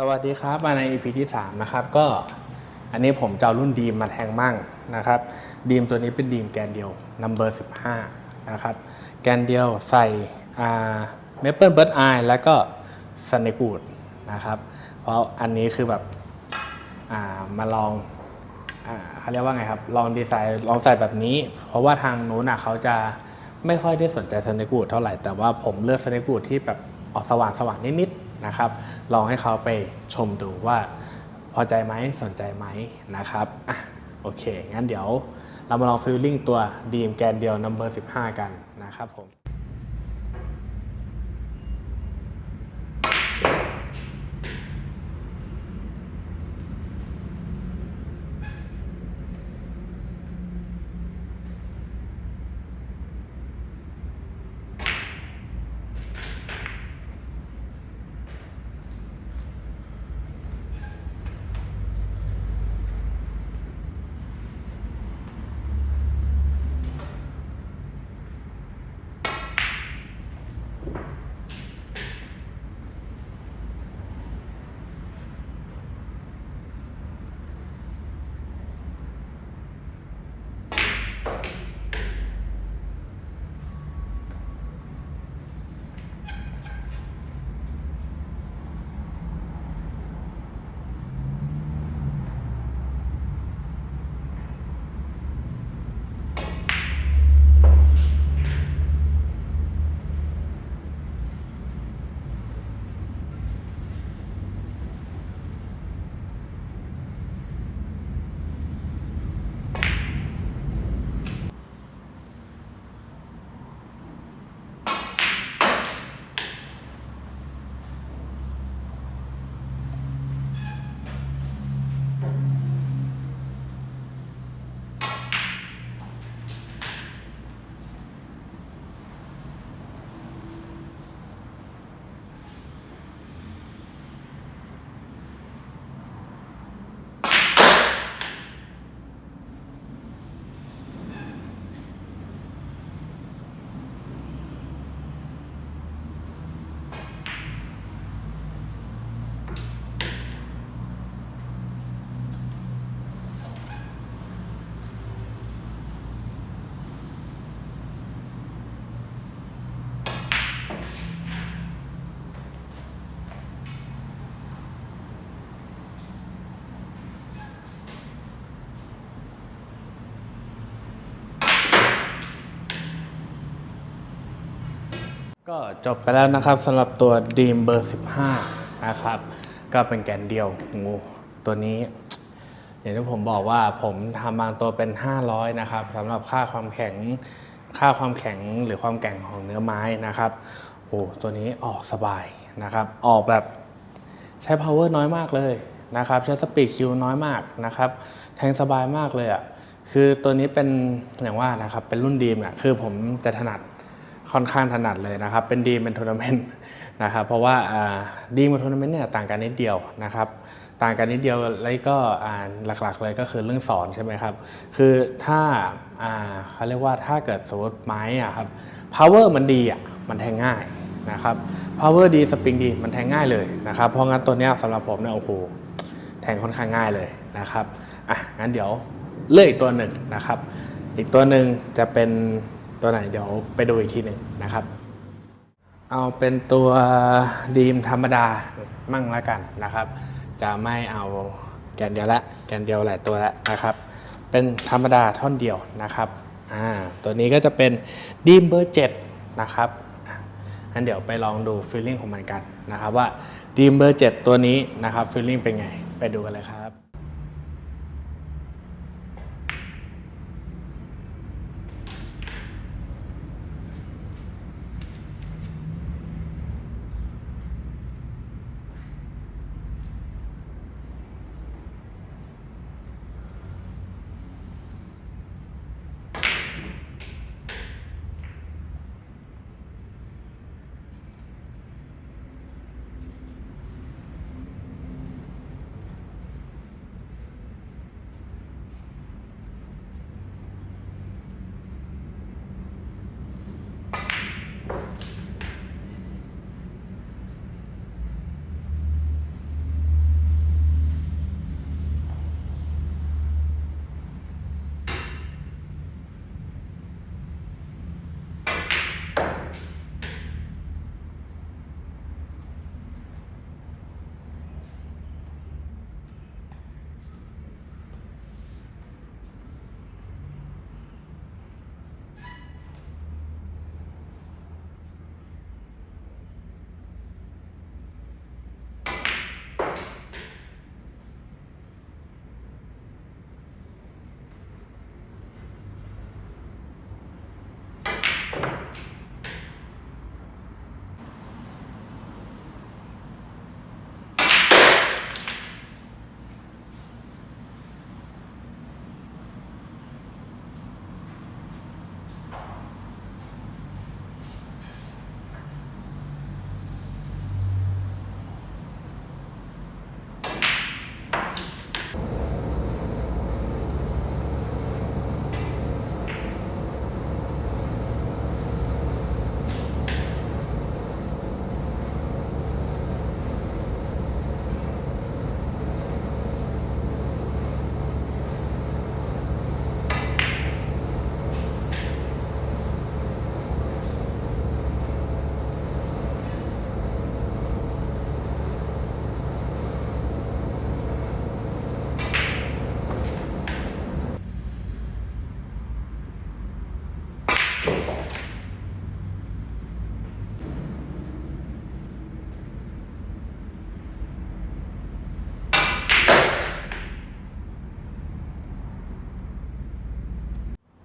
สวัสดีครับมาใน EP ที่ 3 นะครับ ก็อันนี้ผมจะเอารุ่นดีมมาแทงมั่งนะครับ ดีมตัวนี้เป็นดีมแกนเดียว number 15 นะครับ แกนเดียวใส่เมเปิลเบิร์ดไอแล้วก็สเนกูดนะครับ เพราะอันนี้คือแบบามาลองเขาเรียกว่าไงครับ ลองดีไซน์ลองใส่แบบนี้ เพราะว่าทางนู้นเขาจะไม่ค่อยได้สนใจสเนกูดเท่าไหร่ แต่ว่าผมเลือกสเนกูดที่แบบออกสว่างสว่างนิดๆ นะครับ ลองให้เขาไปชมดูว่าพอใจไหมสนใจไหมนะครับอะโอเค งั้นเดี๋ยวเรามาลองฟิลลิ่งตัวดีมแกนเดียวนัมเบอร์15 กันนะครับผม ก็จบไปแล้วนะครับสำหรับตัวดีมเบอร์ 15 นะครับ ก็เป็นแกนเดียวงูตัวนี้ อย่างที่ผมบอกว่าผมทำบางตัวเป็น 500 นะครับสำหรับค่าความแข็งค่าความแข็งหรือความแกร่งของเนื้อไม้นะครับโอ้ตัวนี้ออกสบายนะครับ ออกแบบใช้ power น้อยมากเลยนะครับ ใช้สปีดคิวน้อยมากนะครับ แทงสบายมากเลยอะ่ะคือตัวนี้เป็นอย่างว่านะครับเป็นรุ่นดีมอะคือผมจะถนัด ค่อนข้างถนัดเลยนะครับ เป็นดีมเป็นทัวร์นาเมนต์นะครับ เพราะว่าดีมกับทัวร์นาเมนต์เนี่ยต่างกันนิดเดียวนะครับต่างกันนิดเดียวแล้วก็หลักๆเลยก็คือเรื่องสอนใช่ไหมครับ คือถ้าอ่าเขาเรียกว่าถ้าเกิดสมมติไม้อะครับ power มันดีอะมันแทงง่ายนะครับ power ดีสปริงดีมันแทงง่ายเลยนะครับ เพราะงั้นตัวเนี้ยสำหรับผมเนี่ยโอ้โหแทงค่อนข้างง่ายเลยนะครับอะงั้นเดี๋ยวเลือกอีกตัวหนึ่งนะครับ อีกตัวหนึ่งจะเป็น ตัวไหนเดี๋ยวไปดูอีกทีหนึ่งนะครับ เอาเป็นตัวดีมธรรมดามั่งละกันนะครับ จะไม่เอาแกนเดียวละแกนเดียวหลายตัวละนะครับ เป็นธรรมดาท่อนเดียวนะครับอ่าตัวนี้ก็จะเป็นดีมเบอร์7นะครับงั้นเดี๋ยวไปลองดูฟีลลิ่งของมันกันนะครับว่าดีมเบอร์7ตัวนี้นะครับฟีลลิ่งเป็นไงไปดูกันเลยครับ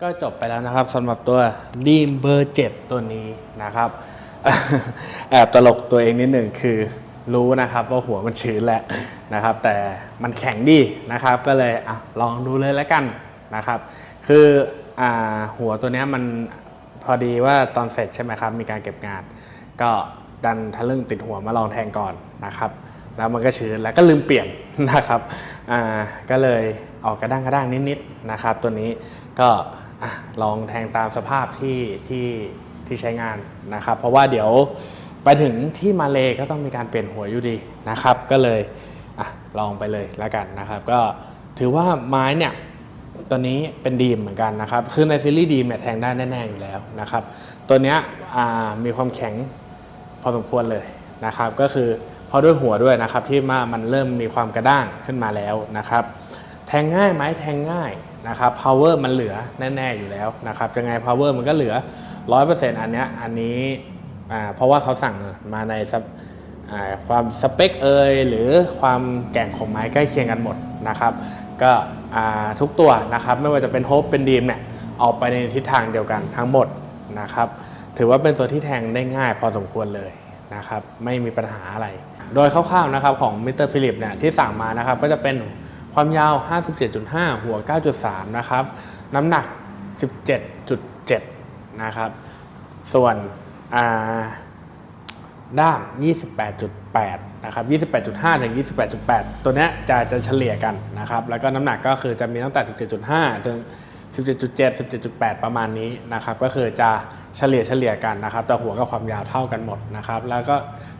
ก็จบไปแล้วนะครับสำหรับตัวดีมเบอร์7ตัวนี้นะครับ แอบตลกตัวเองนิดหนึ่งคือรู้นะครับว่าหัวมันชื้นแหละนะครับ แต่มันแข็งดีนะครับ ก็เลยอะลองดูเลยแล้วกันนะครับ คืออาหัวตัวนี้มันพอดีว่าตอนเสร็จใช่ไหมครับ มีการเก็บงาน ก็ดันทะลึ่งติดหัวมาลองแทงก่อนนะครับแล้วมันก็ชื้นแล้วก็ลืมเปลี่ยนนะครับ อ่า ก็เลยออกกระด้างกระด้างนิดๆนะครับ ตัวนี้ก็ อลองแทงตามสภาพที่ที่ที่ใช้งานนะครับ เพราะว่าเดี๋ยวไปถึงที่มาเลก็ต้องมีการเปลี่ยนหัวอยู่ดีนะครับ ก็เลยอะลองไปเลยแล้วกันนะครับ ก็ถือว่าไม้เนี่ยตัวนี้เป็นดีมเหมือนกันนะครับ คือในซีรีส์ดีมเนี่ยแทงได้แน่ๆอยู่แล้วนะครับ ตัวเนี้ยมีความแข็งพอสมควรเลยนะครับ ก็คือเพราะด้วยหัวด้วยนะครับที่มามันเริ่มมีความกระด้างขึ้นมาแล้วนะครับ แทงง่ายไหมแทงง่าย นะครับ power มันเหลือแน่ ๆ อยู่แล้วนะครับยังไง power มันก็เหลือ 100%อันเนี้ยอันนี้เพราะว่าเขาสั่งมาในความสเปคเอยหรือความแก่งของไม้ใกล้เคียงกันหมดนะครับก็ทุกตัวนะครับไม่ว่าจะเป็นโฮปเป็นดีมเนี่ยออกไปในทิศทางเดียวกันทั้งหมดนะครับถือว่าเป็นตัวที่แทงได้ง่ายพอสมควรเลยนะครับไม่มีปัญหาอะไร โดยคร่าวๆนะครับของมิสเตอร์ฟิลิปเนี่ยที่สั่งมานะครับก็จะเป็น ความยาว 57.5 หัว 9.3 นะครับ น้ำหนัก 17.7 นะครับ ส่วนอ่าด้าม 28.8 นะครับ 28.5 ถึง 28.8 ตัวเนี้ยจะจะเฉลี่ยกันนะครับ แล้วก็น้ำหนักก็คือจะมีตั้งแต่ 17.5 ถึง 17.7 17.8 ประมาณนี้นะครับ ก็คือจะเฉลี่ยเฉลี่ยกันนะครับ แต่หัวกับความยาวเท่ากันหมดนะครับ แล้วก็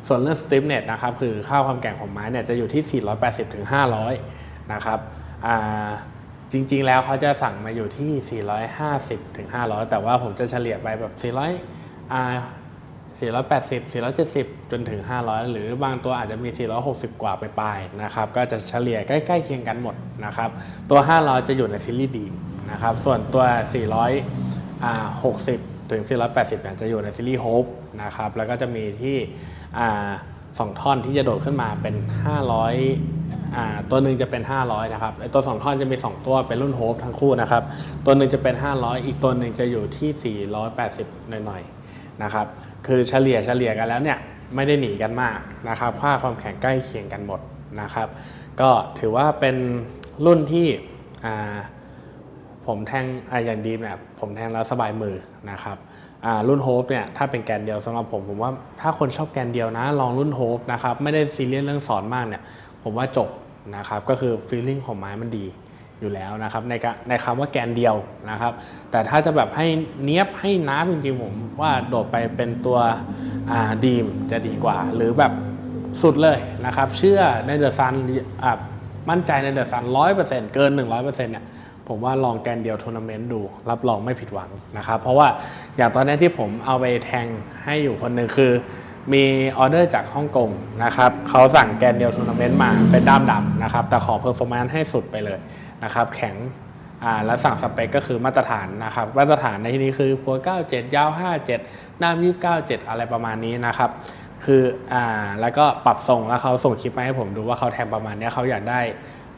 ส่วนเรื่อง stiffness นะครับ คือค่าความแข็งของไม้เนี่ยจะอยู่ที่ 480 ถึง 500 นะครับจริงๆ แล้วเขาจะสั่งมาอยู่ที่ 450ถึง500 แต่ว่าผมจะเฉลี่ยไปแบบ 400อ่า480 470 จนถึง 500 หรือบางตัวอาจจะมี 460 กว่าไปปลายนะครับ ก็จะเฉลี่ยใกล้ๆเคียงกันหมดนะครับ ตัว 500 จะอยู่ในซีรีส์ดีนะครับ ส่วนตัว 460 ถึง 480เนี่ยจะอยู่ในซีรีส์โฮปนะครับ แล้วก็จะมีที่สองท่อนที่จะโดดขึ้นมาเป็น 500 อ่าตัวหนึ่งจะเป็น 500 นะครับไอตัวสองท่อนจะมี 2 ตัวเป็นรุ่นโฮปทั้งคู่นะครับ ตัวหนึ่งจะเป็น 500 อีกตัวหนึ่งจะอยู่ที่ 480 หน่อยๆนะครับคือเฉลี่ยเฉลี่ยกันแล้วเนี่ยไม่ได้หนีกันมากนะครับค่าความแข็งใกล้เคียงกันหมดนะครับ ก็ถือว่าเป็นรุ่นที่ผมแทงอ่าอย่างดีเนี่ยผมแทงแล้วสบายมือนะครับรุ่นโฮปเนี่ยถ้าเป็นแกนเดียวสำหรับผมผมว่าถ้าคนชอบแกนเดียวนะ ลองรุ่นโฮปนะครับไม่ได้ซีเรียสเรื่องสอนมากเนี่ย ผมว่าจบนะครับก็คือฟีลลิ่งของไม้มันดีอยู่แล้วนะครับในในคำว่าแกนเดียวนะครับ แต่ถ้าจะแบบให้เนี้ยบให้น้ำจริงๆผมว่าโดดไปเป็นตัวดีมจะดีกว่า หรือแบบสุดเลยนะครับ เชื่อในเดอะซันมั่นใจในเดอะซันร้อยเปอร์เซ็นต์เกินหนึ่งร้อยเปอร์เซ็นต์เนี่ยผมว่าลองแกนเดียวทัวร์นาเมนต์ดู รับรองไม่ผิดหวังนะครับ เพราะว่าอย่างตอนนี้ที่ผมเอาไปแทงให้อยู่คนหนึ่งคือ มีออเดอร์จากฮ่องกงนะครับเขาสั่งแกนเดียวทัวร์นาเมนต์มาเป็นด้ามดำนะครับ แต่ขอเพอร์ฟอร์แมนซ์ให้สุดไปเลยนะครับ แข็งอ่าแล้วสั่งสเปคก็คือมาตรฐานนะครับ มาตรฐานในที่นี้คือหัว97 ยาว 57ด้าม297 อะไรประมาณนี้นะครับ คืออ่าแล้วก็ปรับทรงแล้วเขาส่งคลิปมาให้ผมดูว่าเขาแทงประมาณนี้เขาอยากได้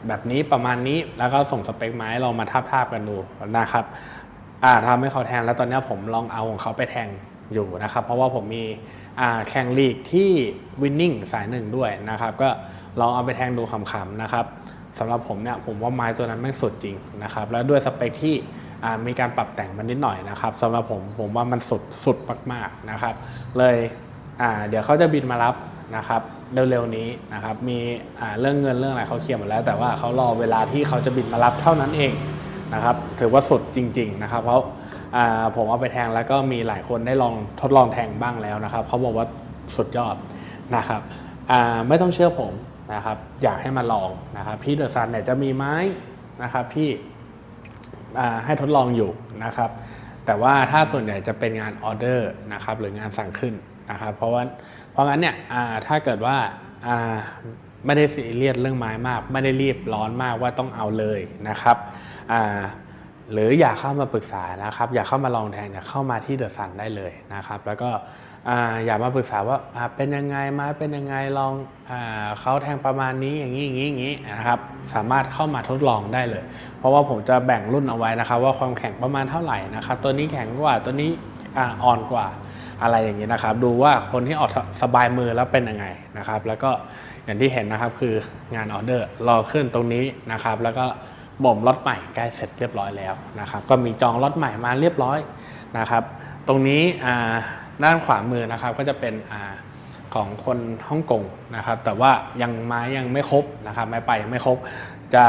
แบบนี้ประมาณนี้แล้วก็ส่งสเปคมาให้เรามาทาบๆกันดูนะครับอ่าทำให้เขาแทงแล้วตอนนี้ผมลองเอาของเขาไปแทง อยู่นะครับ เพราะว่าผมมีแข่งลีกที่วินนิ่งสายหนึ่งด้วยนะครับ ก็ลองเอาไปแทงดูขำๆนะครับสำหรับผมเนี่ยผมว่าไม้ตัวนั้นแม่งสุดจริงนะครับ แล้วด้วยสเปคที่มีการปรับแต่งมันนิดหน่อยนะครับสำหรับผมผมว่ามันสุดสุดมากๆนะครับ เลยเดี๋ยวเขาจะบินมารับนะครับเร็วๆนี้นะครับมีเรื่องเงินเรื่องอะไรเขาเคลียร์หมดแล้ว แต่ว่าเขารอเวลาที่เขาจะบินมารับเท่านั้นเองนะครับถือว่าสุดจริง ๆ นะครับเพราะ ผมเอาไปแทงแล้วก็มีหลายคนได้ลองทดลองแทงบ้างแล้วนะครับเขาบอกว่าสุดยอดนะครับไม่ต้องเชื่อผมนะครับอยากให้มาลองนะครับที่เดอะซันเนี่ยจะมีไม้นะครับที่ให้ทดลองอยู่นะครับ แต่ว่าถ้าส่วนใหญ่จะเป็นงานออเดอร์นะครับหรืองานสั่งขึ้นนะครับ เพราะว่าเพราะงั้นเนี่ยถ้าเกิดว่าไม่ได้ซีเรียสเรื่องไม้มาก ไม่ได้รีบร้อนมากว่าต้องเอาเลยนะครับ หรืออยากเข้ามาปรึกษานะครับ อยากเข้ามาลองแทงเนี่ยเข้ามาที่เดอะซันได้เลยนะครับ แล้วก็อยากมาปรึกษาว่าเป็นยังไงมาเป็นยังไงลองอเขาแทงประมาณนี้อย่างนี้อย่างนี้อย่างนี้นะครับ สามารถเข้ามาทดลองได้เลย เพราะว่าผมจะแบ่งรุ่นเอาไว้นะครับ ว่าความแข็งประมาณเท่าไหร่นะครับ ตัวนี้แข็งกว่าตัวนี้อาอ่อนกว่าอะไรอย่างนี้นะครับ ดูว่าคนที่ออกสบายมือแล้วเป็นยังไงนะครับ แล้วก็อย่างที่เห็นนะครับคืองานออเดอร์รอขึ้นตรงนี้นะครับ แล้วก็ บ่มล็อตใหม่ใกล้เสร็จเรียบร้อยแล้วนะครับก็มีจองล็อตใหม่มาเรียบร้อยนะครับ ตรงนี้ด้านขวามือนะครับก็จะเป็นอของคนฮ่องกงนะครับ แต่ว่ายังไม้ยังไม่ครบนะครับไม้ไปยังไม่ครบจะ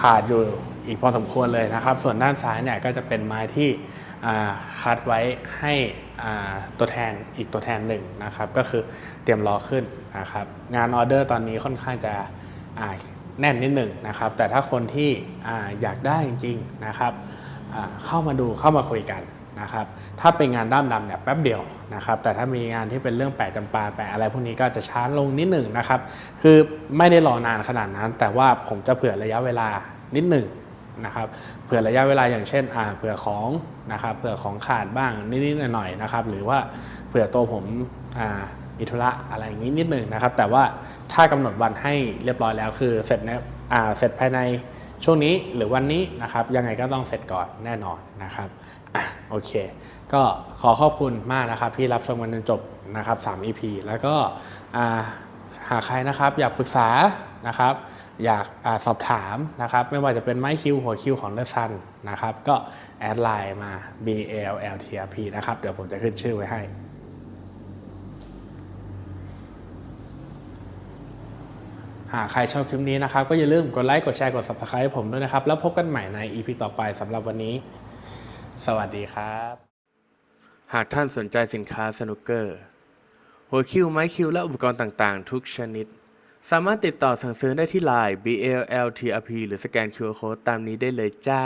ขาดอยู่อีกพอสมควรเลยนะครับ ส่วนด้านซ้ายเนี่ยก็จะเป็นไม้ที่คัดไว้ให้ตัวแทนอีกตัวแทนหนึ่งนะครับ ก็คือเตรียมรอขึ้นนะครับ งานออเดอร์ตอนนี้ค่อนข้างจะอ่า แน่นนิดหนึ่งนะครับ แต่ถ้าคนที่ออยากได้จริงๆนะครับเข้ามาดูเข้ามาคุยกันนะครับ ถ้าเป็นงานด้ามดำเนี่ยแป๊บเดียวนะครับ แต่ถ้ามีงานที่เป็นเรื่องแปะจำปาแปะอะไรพวกนี้ก็จะช้าลงนิดหนึ่งนะครับ คือไม่ได้รอนานขนาดนั้น แต่ว่าผมจะเผื่อระยะเวลานิดหนึ่งนะครับ เผื่อระยะเวลาอย่างเช่นอ่าเผื่อของนะครับ เผื่อของขาดบ้างนิดๆหน่อยๆนะครับ หรือว่าเผื่อตัวผมอ่า มีธุระอะไรอย่างนี้นิดหนึ่งนะครับ แต่ว่าถ้ากำหนดวันให้เรียบร้อยแล้วคือเสร็จในอ่าเสร็จภายในช่วงนี้หรือวันนี้นะครับยังไงก็ต้องเสร็จก่อนแน่นอนนะครับอะโอเค ก็ขอขอบคุณมากนะครับที่รับชมกันจนจบนะครับ3 EP แล้วก็อ่าหากใครนะครับอยากปรึกษานะครับอยากอาสอบถามนะครับ ไม่ว่าจะเป็นไม้คิวหัวคิวของเดซันนะครับ ก็แอดไลน์มา B L L T R P นะครับ เดี๋ยวผมจะขึ้นชื่อไว้ให้ หากใครชอบคลิปนี้นะครับ ก็อย่าลืมกดไลค์ กดแชร์ กด Subscribe ให้ผมด้วยนะครับ แล้วพบกันใหม่ใน EP ต่อไปสำหรับวันนี้ สวัสดีครับ หากท่านสนใจสินค้าสนุกเกอร์ หัวคิวไม้คิวและอุปกรณ์ต่างๆ ทุกชนิด สามารถติดต่อสั่งซื้อได้ที่ Line BLLTRP หรือสแกน QR Code ตามนี้ได้เลยจ้า